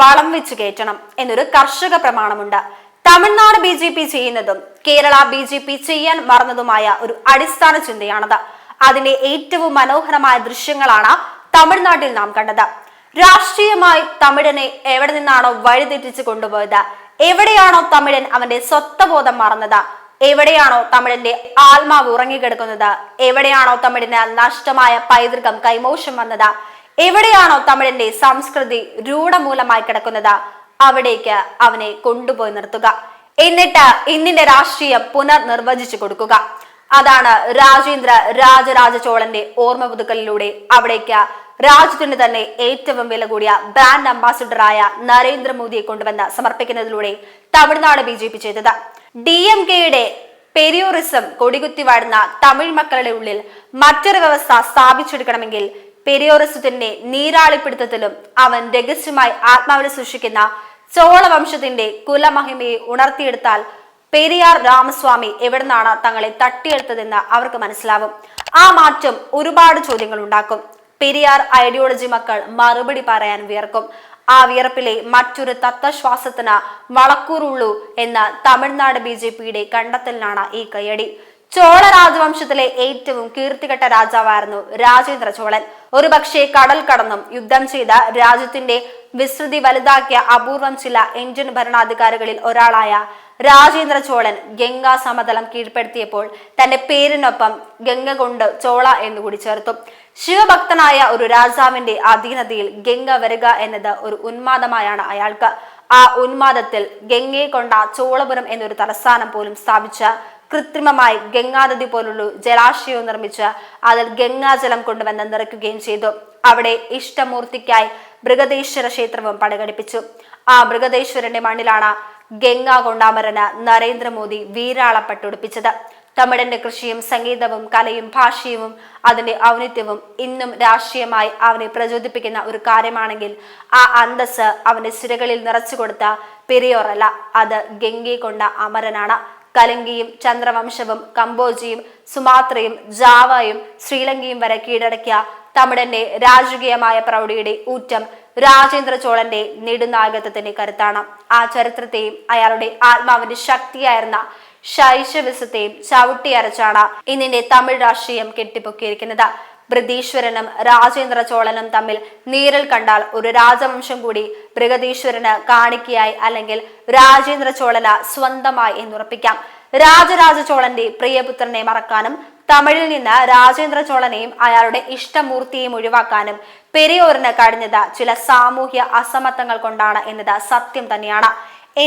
വളം വെച്ച് കയറ്റണം എന്നൊരു കർഷക പ്രമാണമുണ്ട്. തമിഴ്നാട് ബി ജെ പി ചെയ്യുന്നതും കേരള ബി ജെ പി ചെയ്യാൻ മറന്നതുമായ ഒരു അടിസ്ഥാന ചിന്തയാണത്. അതിന്റെ ഏറ്റവും മനോഹരമായ ദൃശ്യങ്ങളാണ് തമിഴ്നാട്ടിൽ നാം കണ്ടത്. രാഷ്ട്രീയമായി തമിഴനെ എവിടെ നിന്നാണോ വഴിതെറ്റിച്ച് കൊണ്ടുപോയത്? എവിടെയാണോ തമിഴൻ അവന്റെ സ്വത്വബോധം മറന്നത്? എവിടെയാണോ തമിഴന്റെ ആത്മാവ് ഉറങ്ങിക്കിടക്കുന്നത്? എവിടെയാണോ തമിഴിന് നഷ്ടമായ പൈതൃകം കൈമോശം വന്നത്? എവിടെയാണോ തമിഴന്റെ സംസ്കൃതി രൂഢമൂലമായി കിടക്കുന്നത് അവിടേക്ക് അവനെ കൊണ്ടുപോയി നിർത്തുക. എന്നിട്ട് ഇന്നിന്റെ രാഷ്ട്രീയം പുനർനിർവചിച്ചു കൊടുക്കുക. അതാണ് രാജേന്ദ്ര രാജരാജ ചോളന്റെ ഓർമ്മ പുതുക്കലിലൂടെ അവിടേക്ക് രാജ്യത്തിന് തന്നെ ഏറ്റവും വില കൂടിയ ബ്രാൻഡ് അംബാസിഡറായ നരേന്ദ്രമോദിയെ കൊണ്ടുവന്ന് സമർപ്പിക്കുന്നതിലൂടെ തമിഴ്നാട് ബി ജെ പി ചെയ്തത്. ഡി എം കെയുടെ പെരിയോറിസം കൊടികുത്തി വാഴുന്ന തമിഴ് മക്കളുടെ ഉള്ളിൽ മറ്റൊരു വ്യവസ്ഥ സ്ഥാപിച്ചെടുക്കണമെങ്കിൽ പെരിയോറിസത്തിന്റെ നീരാളിപ്പിടുത്തത്തിലും അവൻ രഹസ്യമായി ആത്മാവിനെ സൂക്ഷിക്കുന്ന ചോളവംശത്തിന്റെ കുലമഹിമയെ ഉണർത്തിയെടുത്താൽ പെരിയാർ രാമസ്വാമി എവിടുന്നാണ് തങ്ങളെ തട്ടിയെടുത്തതെന്ന് അവർക്ക് മനസ്സിലാവും. ആ മാറ്റം ഒരുപാട് ചോദ്യങ്ങൾ ഉണ്ടാക്കും. പെരിയാർ ഐഡിയോളജി മക്കൾ മറുപടി പറയാൻ വിയർക്കും. ആ വിയർപ്പിലെ മറ്റൊരു തത്വശ്വാസത്തിന് വളക്കൂറുള്ളൂ എന്ന തമിഴ്നാട് ബി ജെ പിയുടെ കണ്ടെത്തലിനാണ് ഈ കയ്യടി. ചോള രാജവംശത്തിലെ ഏറ്റവും കീർത്തികെട്ട രാജാവായിരുന്നു രാജേന്ദ്ര ചോളൻ. ഒരുപക്ഷെ കടൽ കടന്നും യുദ്ധം ചെയ്ത രാജ്യത്തിന്റെ വിസ്തൃതി വലുതാക്കിയ അപൂർവം ചില ഇന്ത്യൻ ഭരണാധികാരികളിൽ ഒരാളായ രാജേന്ദ്ര ചോളൻ ഗംഗാ സമതലം കീഴ്പ്പെടുത്തിയപ്പോൾ തന്റെ പേരിനൊപ്പം ഗംഗ കൊണ്ട് ചോള എന്നുകൂടി ചേർത്തു. ശിവഭക്തനായ ഒരു രാജാവിന്റെ അധീനതയിൽ ഗംഗ വരിക എന്നത് ഒരു ഉന്മാദമായാണ് അയാൾക്ക്. ആ ഉന്മാദത്തിൽ ഗംഗയെ കൊണ്ട ചോളപുരം എന്നൊരു തലസ്ഥാനം പോലും സ്ഥാപിച്ച കൃത്രിമമായി ഗംഗാനദി പോലുള്ള ജലാശയവും നിർമ്മിച്ച് അതിൽ ഗംഗാജലം കൊണ്ടുവന്ന് നിറയ്ക്കുകയും ചെയ്തു. അവിടെ ഇഷ്ടമൂർത്തിക്കായി ബൃഗദേശ്വര ക്ഷേത്രവും പടകടിപ്പിച്ചു ആ മൃഗദേശ്വരന്റെ മണ്ണിലാണ് ഗംഗാ കൊണ്ടാമരന് നരേന്ദ്രമോദി വീരാളപ്പെട്ടൊടുപ്പിച്ചത് തമിഴന്റെ കൃഷിയും സംഗീതവും കലയും ഭാഷയും അതിന്റെ ഔന്നിത്യവും ഇന്നും രാഷ്ട്രീയമായി അവനെ പ്രചോദിപ്പിക്കുന്ന ഒരു കാര്യമാണെങ്കിൽ ആ അന്തസ് അവന്റെ സിരകളിൽ നിറച്ചു കൊടുത്ത പെരിയോറല്ല. അത് ഗംഗെ കൊണ്ട അമരനാണ്. കലിംഗിയും ചന്ദ്രവംശവും കംബോജിയും സുമാത്രയും ജാവയും ശ്രീലങ്കയും വരെ കീഴടക്കിയ തമിഴന്റെ രാജകീയമായ പ്രൗഢിയുടെ ഊറ്റം രാജേന്ദ്ര ചോളന്റെ നെടുനായകത്വത്തിന്റെ കരുത്താണ്. ആ ചരിത്രത്തെയും അയാളുടെ ആത്മാവിന്റെ ശക്തിയായിരുന്ന ശൈശവിസത്തെയും ചവിട്ടിയരച്ചാണ് ഇന്നിന്റെ തമിഴ് രാഷ്ട്രീയം കെട്ടിപ്പൊക്കിയിരിക്കുന്നത്. ബ്രതീശ്വരനും രാജേന്ദ്ര ചോളനും തമ്മിൽ നേരിൽ കണ്ടാൽ ഒരു രാജവംശം കൂടി ബൃഹദീശ്വരന് കാണിക്കയായി അല്ലെങ്കിൽ രാജേന്ദ്ര ചോളന സ്വന്തമായി എന്നുറപ്പിക്കാം. രാജരാജ ചോളന്റെ പ്രിയപുത്രനെ മറക്കാനും തമിഴിൽ നിന്ന് രാജേന്ദ്ര ചോളനെയും അയാളുടെ ഇഷ്ടമൂർത്തിയും ഒഴിവാക്കാനും പെരിയോറിന് കഴിഞ്ഞത് ചില സാമൂഹ്യ അസമത്വങ്ങൾ കൊണ്ടാണ് എന്നത് സത്യം തന്നെയാണ്.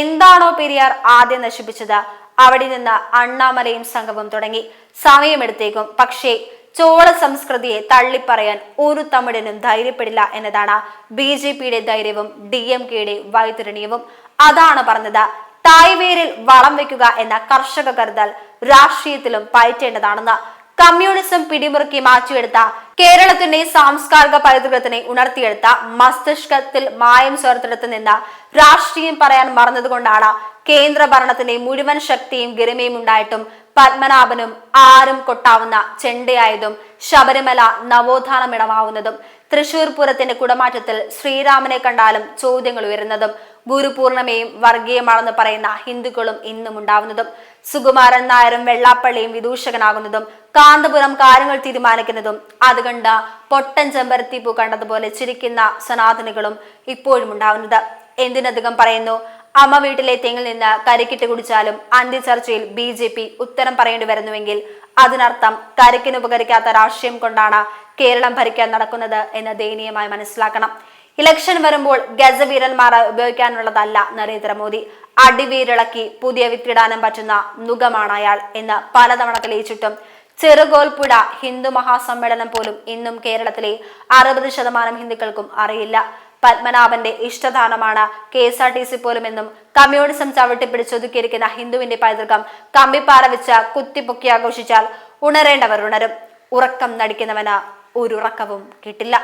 എന്താണോ പെരിയാർ ആദ്യം നശിപ്പിച്ചത് അവിടെ നിന്ന് അണ്ണാമലയും സംഘവും തുടങ്ങി. സമയമെടുത്തേക്കും. പക്ഷേ ചോള സംസ്കൃതിയെ തള്ളിപ്പറയാൻ ഒരു തമിഴനും ധൈര്യപ്പെടില്ല എന്നതാണ് ബി ജെ പിയുടെ ധൈര്യവും ഡി എം കെയുടെ വൈതരണീയവും. അതാണ് പറഞ്ഞത് തായ്വേരിൽ വളം വെക്കുക എന്ന കർഷക കരുതൽ രാഷ്ട്രീയത്തിലും പയറ്റേണ്ടതാണെന്ന് കമ്മ്യൂണിസം പിടിമുറുക്കി മാറ്റിയെടുത്ത കേരളത്തിന്റെ സാംസ്കാരിക പൈതൃകത്തിനെ ഉണർത്തിയെടുത്ത മസ്തിഷ്കത്തിൽ മായം ചേർത്തെടുത്ത് നിന്ന് രാഷ്ട്രീയം പറയാൻ മറന്നതുകൊണ്ടാണ് കേന്ദ്ര ഭരണത്തിന്റെ മുഴുവൻ ശക്തിയും ഗരിമയും ഉണ്ടായിട്ടും പത്മനാഭനും ആരും കൊട്ടാവുന്ന ചെണ്ടയായതും ശബരിമല നവോത്ഥാനമിടമാവുന്നതും തൃശൂർ പൂരത്തിന്റെ കുടമാറ്റത്തിൽ ശ്രീരാമനെ കണ്ടാലും ചോദ്യങ്ങൾ ഉയരുന്നതും ഗുരുപൂർണമയും വർഗീയമാണെന്ന് പറയുന്ന ഹിന്ദുക്കളും ഇന്നും ഉണ്ടാവുന്നതും. സുകുമാരൻ നായരും വെള്ളാപ്പള്ളിയും വിദൂഷകനാകുന്നതും കാന്തപുരം കാര്യങ്ങൾ തീരുമാനിക്കുന്നതും അതുകണ്ട് പൊട്ടൻ ചെമ്പരത്തി പൂ കണ്ടതുപോലെ ചിരിക്കുന്ന സനാതനികളും ഇപ്പോഴും ഉണ്ടാവുന്നത്. എന്തിനധികം പറയുന്നു? അമ്മ വീട്ടിലെ തെങ്ങിൽ നിന്ന് കരിക്കിട്ട് കുടിച്ചാലും അന്ത്യചർച്ചയിൽ ബി ജെ പി ഉത്തരം പറയേണ്ടി വരുന്നുവെങ്കിൽ അതിനർത്ഥം കരിക്കിന് ഉപകരിക്കാത്ത രാഷ്ട്രീയം കൊണ്ടാണ് കേരളം ഭരിക്കാൻ നടക്കുന്നത് എന്ന് ദയനീയമായി മനസ്സിലാക്കണം. ഇലക്ഷൻ വരുമ്പോൾ ഗജവീരന്മാർ ഉപയോഗിക്കാനുള്ളതല്ല നരേന്ദ്രമോദി. അടിവീരിളക്കി പുതിയ വിത്തിടാനും പറ്റുന്ന മുഖമാണ് അയാൾ എന്ന് പലതവണ തെളിയിച്ചിട്ടും. ചെറുകോൽപ്പുഴ ഹിന്ദു മഹാസമ്മേളനം പോലും ഇന്നും കേരളത്തിലെ അറുപത് ശതമാനം ഹിന്ദുക്കൾക്കും അറിയില്ല. പത്മനാഭന്റെ ഇഷ്ടദാനമാണ്. K S R T C പോലും എന്നും കമ്മ്യൂണിസം ചവിട്ടിപ്പിടിച്ചൊതുക്കിയിരിക്കുന്ന ഹിന്ദുവിന്റെ പൈതൃകം കമ്പിപ്പാറ വെച്ച് കുത്തിപ്പൊക്കി ആഘോഷിച്ചാൽ ഉണരേണ്ടവർ ഉണരും. ഉറക്കം നടിക്കുന്നവന് ഒരുറക്കവും കിട്ടില്ല.